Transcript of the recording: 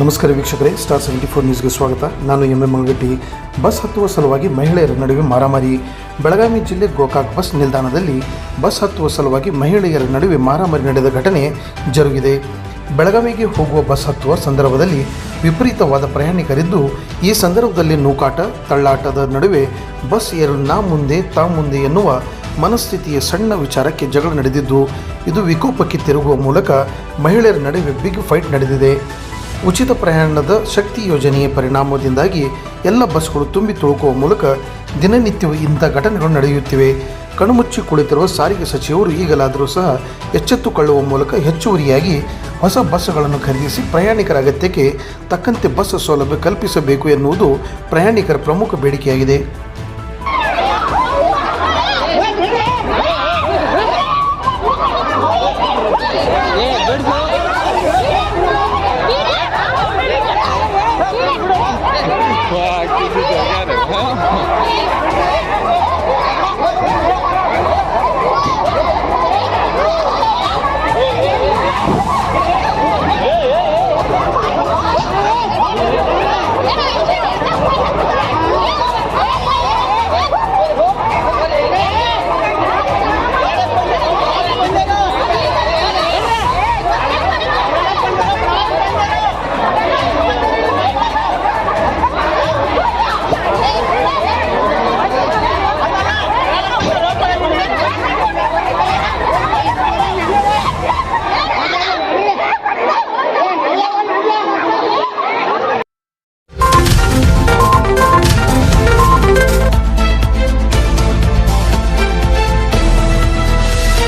ನಮಸ್ಕಾರ ವೀಕ್ಷಕರೇ star seventy four ನ್ಯೂಸ್ಗೆ ಸ್ವಾಗತ. ನಾನು ಎಂ ಎಂ ಮಂಗಟ್ಟಿ. ಬಸ್ ಹತ್ತುವ ಸಲುವಾಗಿ ಮಹಿಳೆಯರ ನಡುವೆ ಮಾರಾಮಾರಿ. ಬೆಳಗಾವಿ ಜಿಲ್ಲೆ ಗೋಕಾಕ್ ಬಸ್ ನಿಲ್ದಾಣದಲ್ಲಿ ಬಸ್ ಹತ್ತುವ ಸಲುವಾಗಿ ಮಹಿಳೆಯರ ನಡುವೆ ಮಾರಾಮಾರಿ ನಡೆದ ಘಟನೆ ಜರುಗಿದೆ. ಬೆಳಗಾವಿಗೆ ಹೋಗುವ ಬಸ್ ಹತ್ತುವ ಸಂದರ್ಭದಲ್ಲಿ ವಿಪರೀತವಾದ ಪ್ರಯಾಣಿಕರಿದ್ದು, ಈ ಸಂದರ್ಭದಲ್ಲಿ ನೂಕಾಟ, ತಳ್ಳಾಟದ ನಡುವೆ ಬಸ್ ಏರು ನಾ ಮುಂದೆ ತಾ ಮುಂದೆ ಎನ್ನುವ ಮನಸ್ಥಿತಿಯ ಸಣ್ಣ ವಿಚಾರಕ್ಕೆ ಜಗಳ ನಡೆದಿದ್ದು, ಇದು ವಿಕೋಪಕ್ಕೆ ತಿರುಗುವ ಮೂಲಕ ಮಹಿಳೆಯರ ನಡುವೆ ಬಿಗ್ ಫೈಟ್ ನಡೆದಿದೆ. ಉಚಿತ ಪ್ರಯಾಣದ ಶಕ್ತಿ ಯೋಜನೆಯ ಪರಿಣಾಮದಿಂದಾಗಿ ಎಲ್ಲ ಬಸ್ಗಳು ತುಂಬಿ ತುಳುಕುವ ಮೂಲಕ ದಿನನಿತ್ಯವೂ ಇಂಥ ಘಟನೆಗಳು ನಡೆಯುತ್ತಿವೆ. ಕಣ್ಮುಚ್ಚಿ ಕುಳಿತಿರುವ ಸಾರಿಗೆ ಸಚಿವರು ಈಗಲಾದರೂ ಸಹ ಎಚ್ಚೆತ್ತುಕೊಳ್ಳುವ ಮೂಲಕ ಹೆಚ್ಚುವರಿಯಾಗಿ ಹೊಸ ಬಸ್ಗಳನ್ನು ಖರೀದಿಸಿ ಪ್ರಯಾಣಿಕರ ಅಗತ್ಯಕ್ಕೆ ತಕ್ಕಂತೆ ಬಸ್ ಸೌಲಭ್ಯ ಕಲ್ಪಿಸಬೇಕು ಎನ್ನುವುದು ಪ್ರಯಾಣಿಕರ ಪ್ರಮುಖ ಬೇಡಿಕೆಯಾಗಿದೆ. Fuck.